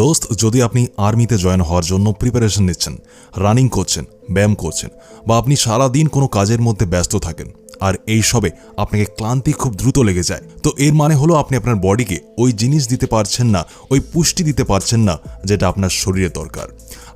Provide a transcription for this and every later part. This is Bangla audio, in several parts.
দোস্ত, যদি আপনি আর্মিতে জয়েন হওয়ার জন্য প্রিপারেশন নিচ্ছেন রানিং করছেন, ব্যায়াম করছেন, বা আপনি সারা দিন কোনো কাজের মধ্যে ব্যস্ত থাকেন, আর এই সবে আপনাকে ক্লান্তি খুব দ্রুত লেগে যায়, তো এর মানে হলো আপনি আপনার বডিকে ওই জিনিস দিতে পারছেন না, ওই পুষ্টি দিতে পারছেন না, যেটা আপনার শরীরে দরকার।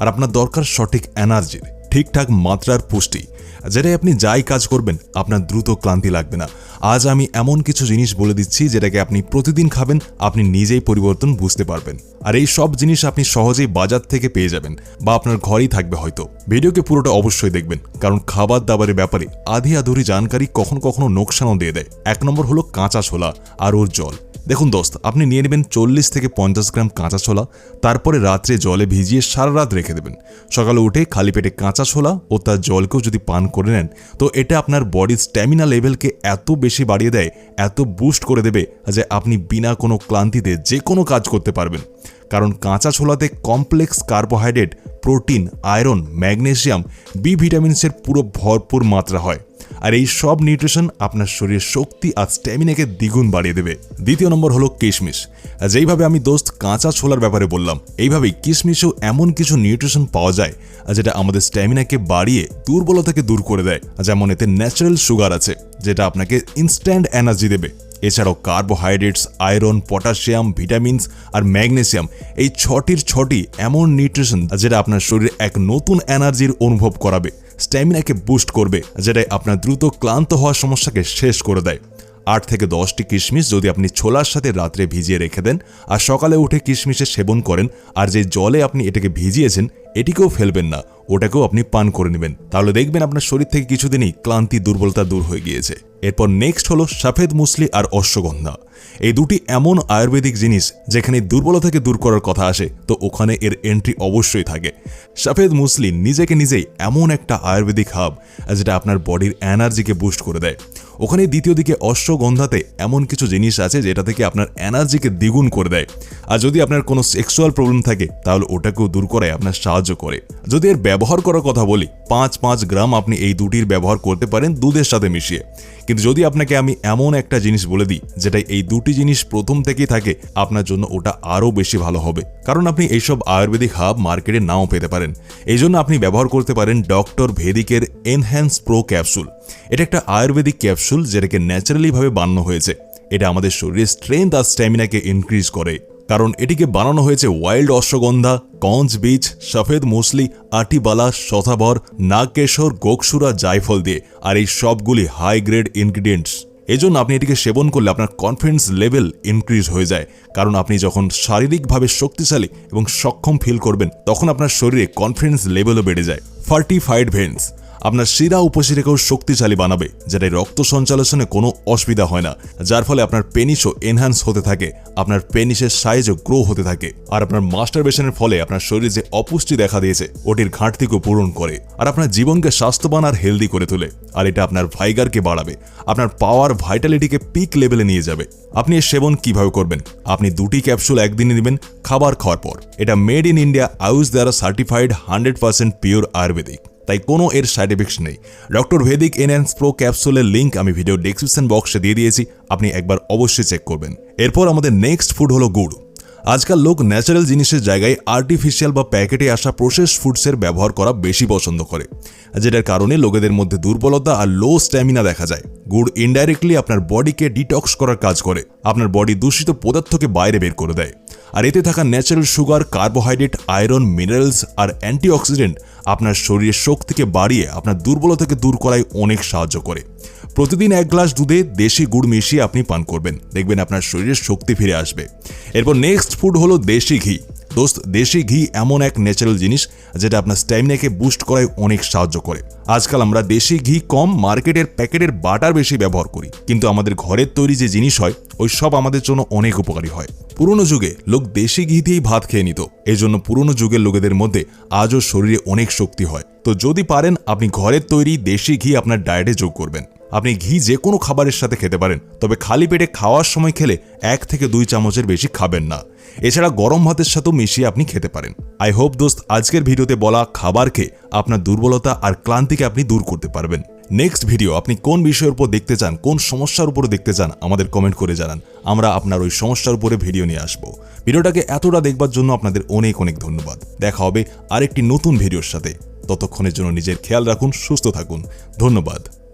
আর আপনার দরকার সঠিক এনার্জির ঠিকঠাক মাত্রার পুষ্টি। যেটাই আপনি যাই কাজ করবেন, আপনার দ্রুত ক্লান্তি লাগবে না। আজ আমি এমন কিছু জিনিস বলে দিচ্ছি, যেটাকে আপনি প্রতিদিন খাবেন, আপনি নিজেই পরিবর্তন বুঝতে পারবেন। আর এই সব জিনিস আপনি সহজেই বাজার থেকে পেয়ে যাবেন, বা আপনার ঘরেই থাকবে হয়তো। ভিডিওকে পুরোটা অবশ্যই দেখবেন, কারণ খাবার দাবারের ব্যাপারে আধি আধুরি জানকারি কখনো কখনো নোকসানও দিয়ে দেয়। এক নম্বর হলো কাঁচা ছোলা, আর ওর জল। দেখুন দোস্ত, আপনি নিয়ে নেবেন চল্লিশ থেকে পঞ্চাশ গ্রাম কাঁচা ছোলা, তারপরে রাত্রে জলে ভিজিয়ে সারা রাত রেখে দেবেন। সকালে উঠে খালি পেটে কাঁচা ছোলা ও তার জলকেও যদি পান করে নেন, তো এটা আপনার বডির স্ট্যামিনা লেভেলকে এত বেশি বাড়িয়ে দেয়, এত বুস্ট করে দেবে যে আপনি বিনা কোনো ক্লান্তিতে যে কোনো কাজ করতে পারবেন। কারণ কাঁচা ছোলাতে complex carbohydrate protein iron magnesium B ভিটামিনসের পুরো ভরপুর মাত্রা হয়। আর এই সব নিউট্রিশন আপনার শরীরের শক্তি আর স্ট্যামিনাকে দ্বিগুণ বাড়িয়ে দেবে। দ্বিতীয় নম্বর হলো কিশমিশ। যেইভাবে আমি দোস্ত কাঁচা ছোলার ব্যাপারে বললাম, এইভাবেই কিশমিশেও এমন কিছু নিউট্রিশন পাওয়া যায় যেটা আমাদের স্ট্যামিনাকে বাড়িয়ে দুর্বলতাকে দূর করে দেয় যেমন এতে ন্যাচারাল সুগার আছে, যেটা আপনাকে ইনস্ট্যান্ট এনার্জি দেবে। এছাড়াও কার্বোহাইড্রেটস আয়রন পটাশিয়াম ভিটামিনস আর ম্যাগনেসিয়াম এই ছটির ছটি এমন নিউট্রিশন যেটা আপনার শরীরে এক নতুন এনার্জির অনুভব করাবে স্ট্যামিনাকে বুস্ট করবে, যেটাই আপনার দ্রুত ক্লান্ত হওয়ার সমস্যাকে শেষ করে দেয়। আট থেকে দশটি কিশমিশ যদি আপনি ছোলার সাথে রাত্রে ভিজিয়ে রেখে দেন আর সকালে উঠে কিশমিশের সেবন করেন আর যে জলে আপনি এটাকে ভিজিয়েছেন, এটিকেও ফেলবেন না। ওটাকেও আপনি পান করে নেবেন। তাহলে দেখবেন আপনার শরীর থেকে কিছুদিনই ক্লান্তি, দুর্বলতা দূর হয়ে গিয়েছে। এরপর নেক্সট হলো সফেদ মুসলি আর অশ্বগন্ধা। এই দুটি এমন আয়ুর্বেদিক জিনিস যেখানে দুর্বলতাকে দূর করার কথা আসে, তো ওখানে এর এন্ট্রি অবশ্যই থাকে। সফেদ মুসলি নিজেকে নিজেই এমন একটা আয়ুর্বেদিক হাব যেটা আপনার বডির এনার্জিকে বুস্ট করে দেয়। ওখানে দ্বিতীয় দিকে অশ্বগন্ধাতে এমন কিছু জিনিস আছে যেটা থেকে আপনার এনার্জিকে দ্বিগুণ করে দেয়। আর যদি আপনার কোনো সেক্সুয়াল প্রবলেম থাকে, তাহলে ওটাকেও দূর করায় আপনার সাহায্য করে। যদি এর ব্যবহার করার কথা বলি, পাঁচ পাঁচ গ্রাম আপনি এই দুটির ব্যবহার করতে পারেন দুধের সাথে মিশিয়ে। কিন্তু যদি আপনাকে আমি এমন একটা জিনিস বলে দিই, যেটা এই দুটি জিনিস প্রথম থেকেই থাকে, আপনার জন্য ওটা আরও বেশি ভালো হবে। কারণ আপনি এইসব আয়ুর্বেদিক হাব মার্কেটে নাও পেতে পারেন। এই জন্য আপনি ব্যবহার করতে পারেন ডক্টর ভেদিকের এনহ্যান্স প্রো ক্যাপসুল। এটা একটা আয়ুর্বেদিক ক্যাপসুল যেটাকে ন্যাচারালিভাবে বানানো হয়েছে। এটা আমাদের শরীরের স্ট্রেংথ আর স্ট্যামিনাকে ইনক্রিজ করে। কারণ এটিকে বানানো হয়েছে ওয়াইল্ড অশ্বগন্ধা কঞ্জ বীজ সফেদ মুসলি, আটিবালা শতাবর নাগকেশর, গোকসুরা, জায়ফল দিয়ে। আর এই সবগুলি হাই গ্রেড ইনগ্রিডিয়েন্টস এজন্য আপনি এটিকে সেবন করলে আপনার কনফিডেন্স লেভেল ইনক্রিজ হয়ে যায়। কারণ আপনি যখন শারীরিকভাবে শক্তিশালী এবং সক্ষম ফিল করবেন, তখন আপনার শরীরে কনফিডেন্স লেভেলও বেড়ে যায়। ফার্টিফাইড ভেন্স আপনার শিরা উপশিরাকেও শক্তিশালী বানাবে যেটা রক্ত সঞ্চালনে কোনো অসুবিধা হয় না, যার ফলে আপনার পেনিসও এনহ্যান্স হতে থাকে, আপনার পেনিসের সাইজও গ্রো হতে থাকে, আর আপনার মাস্টারবেশনের ফলে আপনার শরীরে যে অপুষ্টি দেখা দিয়েছে, ওটির ঘাটতিকেও পূরণ করে, আর আপনার জীবনকে স্বাস্থ্যবান আর হেলদি করে তোলে, আর এটা আপনার ভাইগারকে বাড়াবে, আপনার পাওয়ার ভাইটালিটিকে পিক লেভেলে নিয়ে যাবে। আপনি এর সেবন কীভাবে করবেন? আপনি দুটি ক্যাপসুল একদিনে নেবেন, খাবার খাওয়ার পর। এটা মেড ইন ইন্ডিয়া আয়ুষ দ্বারা certified hundred percent pure Ayurvedic তাই কোনো এর সাইড এফেক্টস নেই। ডক্টর ভেদিক এনহ্যান্স প্রো ক্যাপসুলের লিঙ্ক আমি ভিডিও ডেসক্রিপশন বক্সে দিয়ে দিয়েছি, আপনি একবার অবশ্যই চেক করবেন। এরপর আমাদের নেক্সট ফুড হলো গুড়। আজকাল লোক ন্যাচারাল জিনিসের জায়গায় আর্টিফিশিয়াল বা প্যাকেটে আসা প্রসেস ফুডসের ব্যবহার করা বেশি পছন্দ করে, যেটার কারণে লোকেদের মধ্যে দুর্বলতা আর লো স্ট্যামিনা দেখা যায়। গুড় ইনডাইরেক্টলি আপনার বডিকে ডিটক্স করার কাজ করে, আপনার বডি দূষিত পদার্থকে বাইরে বের করে দেয়। আর এতে থাকা natural sugar carbohydrate iron minerals আর অ্যান্টিঅক্সিডেন্ট আপনার শরীরের শক্তিকে বাড়িয়ে আপনার দুর্বলতাকে দূর করায় অনেক সাহায্য করে। প্রতিদিন এক গ্লাস দুধে দেশি গুড় মিশিয়ে আপনি পান করবেন। দেখবেন আপনার শরীরের শক্তি ফিরে আসবে। এরপর নেক্সট ফুড হলো দেশি ঘি। দোস্ত, দেশি ঘি এমন এক ন্যাচারাল জিনিস যেটা আপনার স্ট্যামিনাকে বুস্ট করায় অনেক সাহায্য করে। আজকাল আমরা দেশি ঘি কম মার্কেটের প্যাকেটের বাটার বেশি ব্যবহার করি। কিন্তু আমাদের ঘরের তৈরি যে জিনিস হয়, ওই সব আমাদের জন্য অনেক উপকারী হয়। পুরনো যুগে লোক দেশি ঘি দিয়েই ভাত খেয়ে নিত। এই জন্য পুরনো যুগের লোকেদের মধ্যে আজও শরীরে অনেক শক্তি হয়। তো যদি পারেন, আপনি ঘরের তৈরি দেশি ঘি আপনার ডায়েটে যোগ করবেন। আপনি ঘি যে কোনো খাবারের সাথে খেতে পারেন, তবে খালি পেটে খাওয়ার সময় খেলে এক থেকে দুই চামচের বেশি খাবেন না। এছাড়া গরম ভাতের সাথেও মিশিয়ে আপনি খেতে পারেন। আই হোপ দোস্ত, আজকের ভিডিওতে বলা খাবার খেয়ে আপনার দুর্বলতা আর ক্লান্তিকে আপনি দূর করতে পারবেন। নেক্সট ভিডিও, আপনি কোন বিষয়ের উপর দেখতে চান, কোন সমস্যার উপরে দেখতে চান, আমাদের কমেন্ট করে জানান। আমরা আপনার ওই সমস্যার উপরে ভিডিও নিয়ে আসব। ভিডিওটাকে এতটা দেখবার জন্য আপনাদের অনেক অনেক ধন্যবাদ। দেখা হবে আরেকটি নতুন ভিডিওর সাথে। ততক্ষণের জন্য নিজের খেয়াল রাখুন, সুস্থ থাকুন। ধন্যবাদ।